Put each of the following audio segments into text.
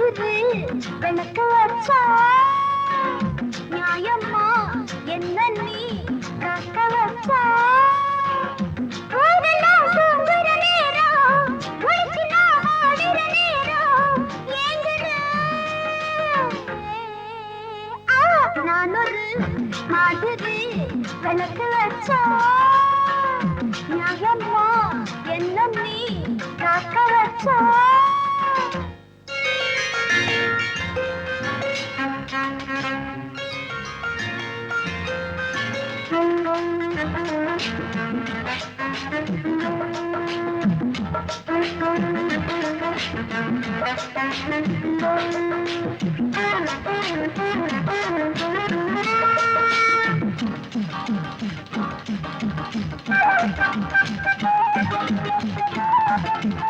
கபுரு விளக்க வச்சா? நியாயம்மா என்ன நீ காக்க வச்சா? நானொரு மாதிரி விளக்கு வச்சா? நியாயம்மா என்ன நீ காக்க வச்சா?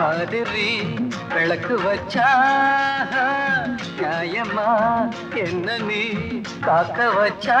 மாதிரி விளக்கு வச்சா நியாயமா? என்ன நீ காக்க வச்சா?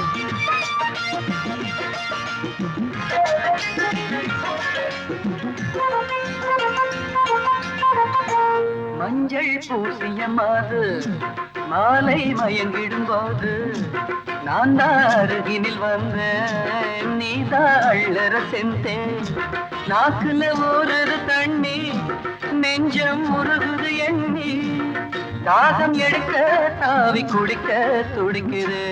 மஞ்சள் பூசிய மாது மாலை மயங்கிடும்போது நான் தான் அருகினில் வந்தேன் நீதான் அள்ளற செந்தேன் நாக்குல ஊறுது தண்ணி நெஞ்சம் முருகுது எண்ணி தாகம் எடுக்க தாவி குடிக்க துடிக்குது.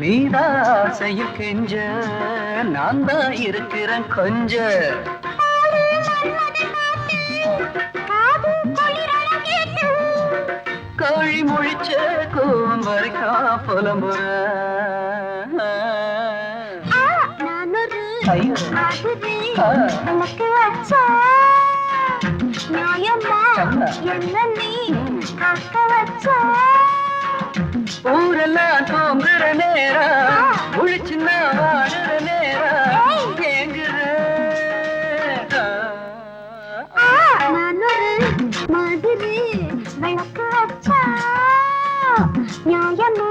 நீதாசையில் கெஞ்ச நான் தான் இருக்கிறேன் கொஞ்ச. கோழி முழிச்ச கோவம் வரைக்கும் ஒரு வச்சா நியாயமா என்ன நீ காக்க வச்சா ஊரெல்லாம் தூங்குற நேரம் முழிச்சு வாடுற நேரம் ஏங்குற ஆ, மாதிரி விளக்கு வச்சா நியாயமா